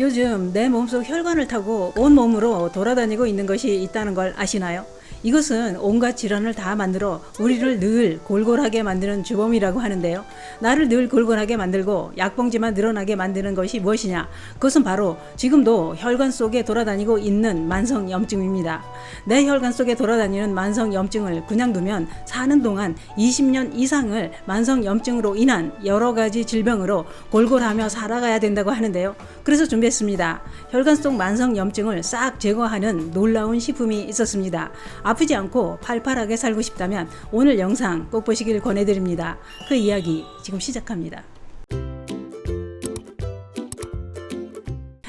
요즘 내 몸속 혈관을 타고 온 몸으로 돌아다니고 있는 것이 있다는 걸 아시나요? 이것은 온갖 질환을 다 만들어 우리를 늘 골골하게 만드는 주범이라고 하는데요. 나를 늘 골골하게 만들고 약봉지만 늘어나게 만드는 것이 무엇이냐? 그것은 바로 지금도 혈관 속에 돌아다니고 있는 만성 염증입니다. 내 혈관 속에 돌아다니는 만성 염증을 그냥 두면 사는 동안 20년 이상을 만성 염증으로 인한 여러 가지 질병으로 골골하며 살아가야 된다고 하는데요. 그래서 준비했습니다. 혈관 속 만성 염증을 싹 제거하는 놀라운 식품이 있었습니다. 아프지 않고 팔팔하게 살고 싶다면 오늘 영상 꼭 보시길 권해드립니다. 그 이야기 지금 시작합니다.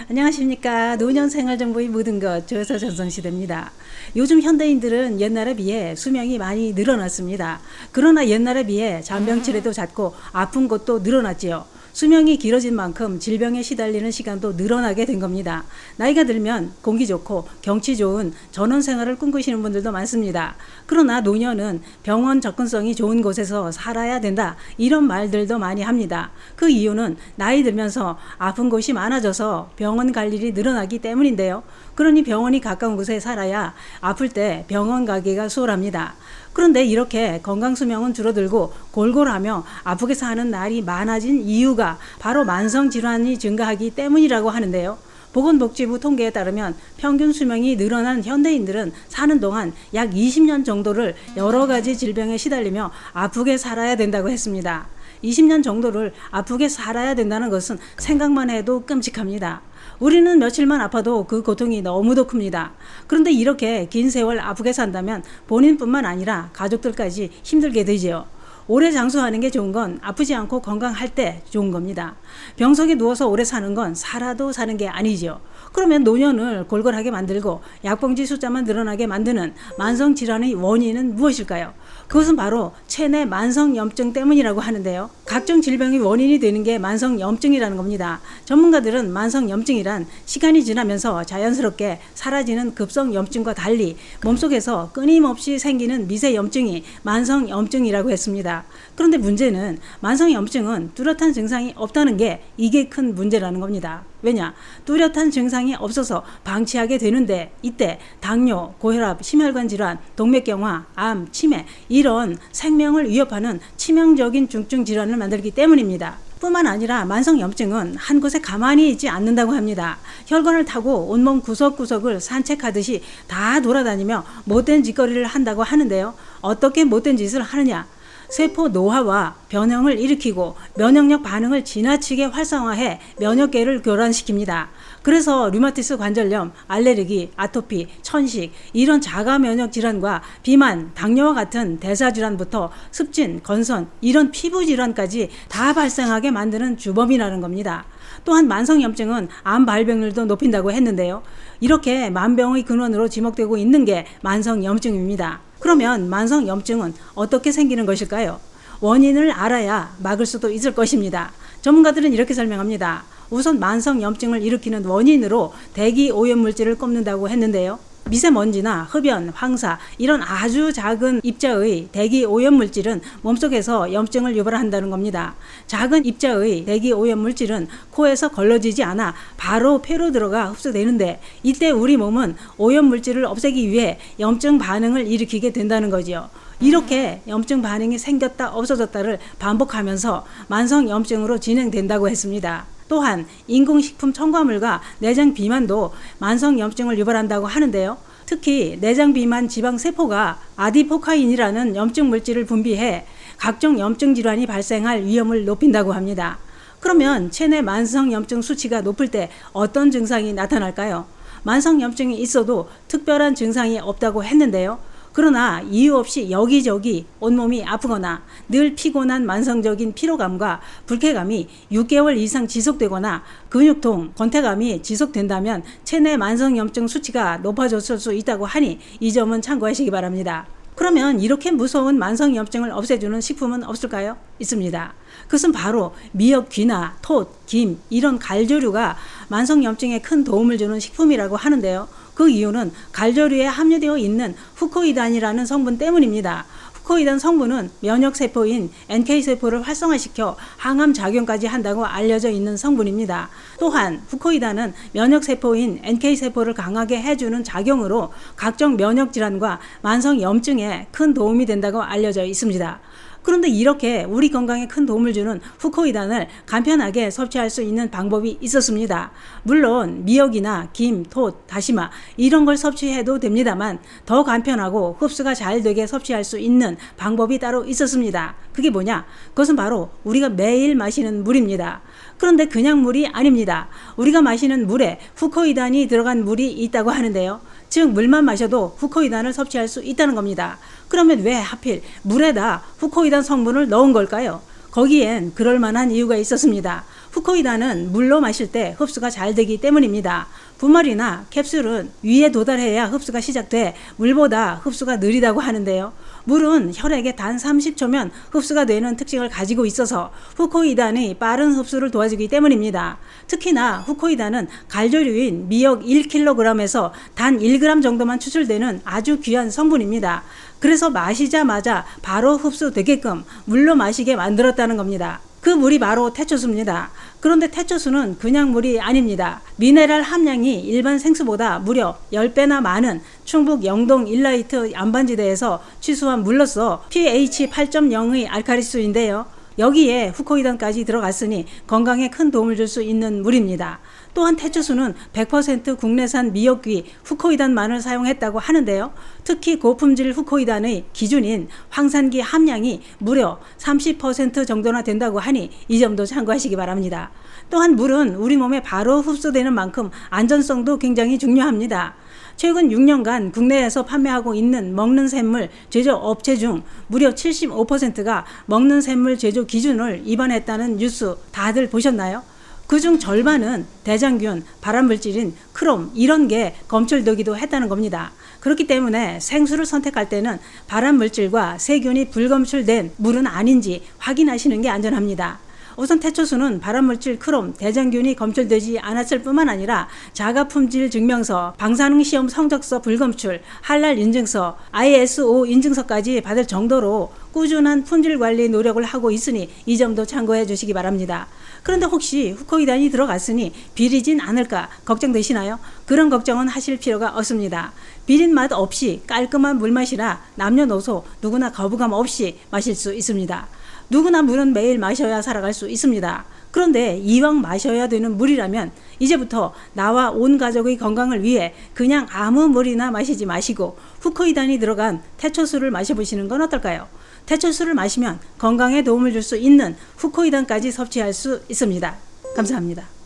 안녕하십니까. 노년 생활 정보의 모든 것 조여서 전성시대입니다. 요즘 현대인들은 옛날에 비해 수명이 많이 늘어났습니다. 그러나 옛날에 비해 잔병치레도 잦고 아픈 것도 늘어났지요. 수명이 길어진 만큼 질병에 시달리는 시간도 늘어나게 된 겁니다. 나이가 들면 공기 좋고 경치 좋은 전원 생활을 꿈꾸시는 분들도 많습니다. 그러나 노년은 병원 접근성이 좋은 곳에서 살아야 된다. 이런 말들도 많이 합니다. 그 이유는 나이 들면서 아픈 곳이 많아져서 병원 갈 일이 늘어나기 때문인데요. 그러니 병원이 가까운 곳에 살아야 아플 때 병원 가기가 수월합니다. 그런데 이렇게 건강 수명은 줄어들고 골골하며 아프게 사는 날이 많아진 이유가 바로 만성 질환이 증가하기 때문이라고 하는데요. 보건복지부 통계에 따르면 평균 수명이 늘어난 현대인들은 사는 동안 약 20년 정도를 여러 가지 질병에 시달리며 아프게 살아야 된다고 했습니다. 20년 정도를 아프게 살아야 된다는 것은 생각만 해도 끔찍합니다. 우리는 며칠만 아파도 그 고통이 너무도 큽니다. 그런데 이렇게 긴 세월 아프게 산다면 본인뿐만 아니라 가족들까지 힘들게 되지요. 오래 장수하는 게 좋은 건 아프지 않고 건강할 때 좋은 겁니다. 병석에 누워서 오래 사는 건 살아도 사는 게 아니지요. 그러면 노년을 골골하게 만들고 약봉지 숫자만 늘어나게 만드는 만성 질환의 원인은 무엇일까요? 그것은 바로 체내 만성 염증 때문이라고 하는데요. 각종 질병의 원인이 되는 게 만성 염증이라는 겁니다. 전문가들은 만성 염증이란 시간이 지나면서 자연스럽게 사라지는 급성 염증과 달리 몸속에서 끊임없이 생기는 미세 염증이 만성 염증이라고 했습니다. 그런데 문제는 만성염증은 뚜렷한 증상이 없다는 게 이게 큰 문제라는 겁니다. 왜냐? 뚜렷한 증상이 없어서 방치하게 되는데 이때 당뇨, 고혈압, 심혈관 질환, 동맥경화, 암, 치매 이런 생명을 위협하는 치명적인 중증 질환을 만들기 때문입니다. 뿐만 아니라 만성염증은 한 곳에 가만히 있지 않는다고 합니다. 혈관을 타고 온몸 구석구석을 산책하듯이 다 돌아다니며 못된 짓거리를 한다고 하는데요. 어떻게 못된 짓을 하느냐? 세포 노화와 변형을 일으키고 면역력 반응을 지나치게 활성화해 면역계를 교란시킵니다. 그래서 류마티스 관절염, 알레르기, 아토피, 천식 이런 자가 면역 질환과 비만, 당뇨와 같은 대사 질환부터 습진, 건선 이런 피부 질환까지 다 발생하게 만드는 주범이라는 겁니다. 또한 만성염증은 암 발병률도 높인다고 했는데요. 이렇게 만병의 근원으로 지목되고 있는 게 만성염증입니다. 그러면 만성 염증은 어떻게 생기는 것일까요? 원인을 알아야 막을 수도 있을 것입니다. 전문가들은 이렇게 설명합니다. 우선 만성 염증을 일으키는 원인으로 대기 오염 물질을 꼽는다고 했는데요. 미세먼지나 흡연, 황사 이런 아주 작은 입자의 대기 오염 물질은 몸속에서 염증을 유발한다는 겁니다. 작은 입자의 대기 오염 물질은 코에서 걸러지지 않아 바로 폐로 들어가 흡수되는데 이때 우리 몸은 오염 물질을 없애기 위해 염증 반응을 일으키게 된다는 거지요. 이렇게 염증 반응이 생겼다 없어졌다를 반복하면서 만성 염증으로 진행된다고 했습니다. 또한 인공식품 첨가물과 내장 비만도 만성 염증을 유발한다고 하는데요. 특히 내장 비만 지방 세포가 아디포카인이라는 염증 물질을 분비해 각종 염증 질환이 발생할 위험을 높인다고 합니다. 그러면 체내 만성 염증 수치가 높을 때 어떤 증상이 나타날까요? 만성 염증이 있어도 특별한 증상이 없다고 했는데요. 그러나 이유 없이 여기저기 온몸이 아프거나 늘 피곤한 만성적인 피로감과 불쾌감이 6개월 이상 지속되거나 근육통, 권태감이 지속된다면 체내 만성염증 수치가 높아졌을 수 있다고 하니 이 점은 참고하시기 바랍니다. 그러면 이렇게 무서운 만성염증을 없애주는 식품은 없을까요? 있습니다. 그것은 바로 미역 귀나 톳, 김 이런 갈조류가 만성염증에 큰 도움을 주는 식품이라고 하는데요. 그 이유는 갈조류에 함유되어 있는 후코이단이라는 성분 때문입니다. 후코이단 성분은 면역 세포인 NK 세포를 활성화시켜 항암 작용까지 한다고 알려져 있는 성분입니다. 또한 후코이단은 면역 세포인 NK 세포를 강하게 해주는 작용으로 각종 면역 질환과 만성 염증에 큰 도움이 된다고 알려져 있습니다. 그런데 이렇게 우리 건강에 큰 도움을 주는 후코이단을 간편하게 섭취할 수 있는 방법이 있었습니다. 물론 미역이나 김, 톳, 다시마 이런 걸 섭취해도 됩니다만 더 간편하고 흡수가 잘 되게 섭취할 수 있는 방법이 따로 있었습니다. 그게 뭐냐? 그것은 바로 우리가 매일 마시는 물입니다. 그런데 그냥 물이 아닙니다. 우리가 마시는 물에 후코이단이 들어간 물이 있다고 하는데요. 즉 물만 마셔도 후코이단을 섭취할 수 있다는 겁니다. 그러면 왜 하필 물에다 후코이단 성분을 넣은 걸까요? 거기엔 그럴 만한 이유가 있었습니다. 후코이단은 물로 마실 때 흡수가 잘 되기 때문입니다. 분말이나 캡슐은 위에 도달해야 흡수가 시작돼 물보다 흡수가 느리다고 하는데요. 물은 혈액에 단 30초면 흡수가 되는 특징을 가지고 있어서 후코이단의 빠른 흡수를 도와주기 때문입니다. 특히나 후코이단은 갈조류인 미역 1kg에서 단 1g 정도만 추출되는 아주 귀한 성분입니다. 그래서 마시자마자 바로 흡수되게끔 물로 마시게 만들었다는 겁니다. 그 물이 바로 태초수입니다. 그런데 태초수는 그냥 물이 아닙니다. 미네랄 함량이 일반 생수보다 무려 10배나 많은 충북 영동 일라이트 안반지대에서 취수한 물로서 pH 8.0의 알카리수인데요. 여기에 후코이단까지 들어갔으니 건강에 큰 도움을 줄 수 있는 물입니다. 또한 태초수는 100% 국내산 미역귀 후코이단만을 사용했다고 하는데요. 특히 고품질 후코이단의 기준인 황산기 함량이 무려 30% 정도나 된다고 하니 이 점도 참고하시기 바랍니다. 또한 물은 우리 몸에 바로 흡수되는 만큼 안전성도 굉장히 중요합니다. 최근 6년간 국내에서 판매하고 있는 먹는 샘물 제조 업체 중 무려 75%가 먹는 샘물 제조 기준을 위반했다는 뉴스 다들 보셨나요? 그중 절반은 대장균, 발암물질인 크롬 이런 게 검출되기도 했다는 겁니다. 그렇기 때문에 생수를 선택할 때는 발암물질과 세균이 불검출된 물은 아닌지 확인하시는 게 안전합니다. 우선 태초수는 발암물질 크롬, 대장균이 검출되지 않았을 뿐만 아니라 자가 품질 증명서, 방사능 시험 성적서 불검출, 할랄 인증서, ISO 인증서까지 받을 정도로 꾸준한 품질 관리 노력을 하고 있으니 이 점도 참고해 주시기 바랍니다. 그런데 혹시 후코이단이 들어갔으니 비리진 않을까 걱정되시나요? 그런 걱정은 하실 필요가 없습니다. 비린 맛 없이 깔끔한 물맛이라 남녀노소 누구나 거부감 없이 마실 수 있습니다. 누구나 물은 매일 마셔야 살아갈 수 있습니다. 그런데 이왕 마셔야 되는 물이라면 이제부터 나와 온 가족의 건강을 위해 그냥 아무 물이나 마시지 마시고 후코이단이 들어간 태초수를 마셔보시는 건 어떨까요? 태초수를 마시면 건강에 도움을 줄 수 있는 후코이단까지 섭취할 수 있습니다. 감사합니다.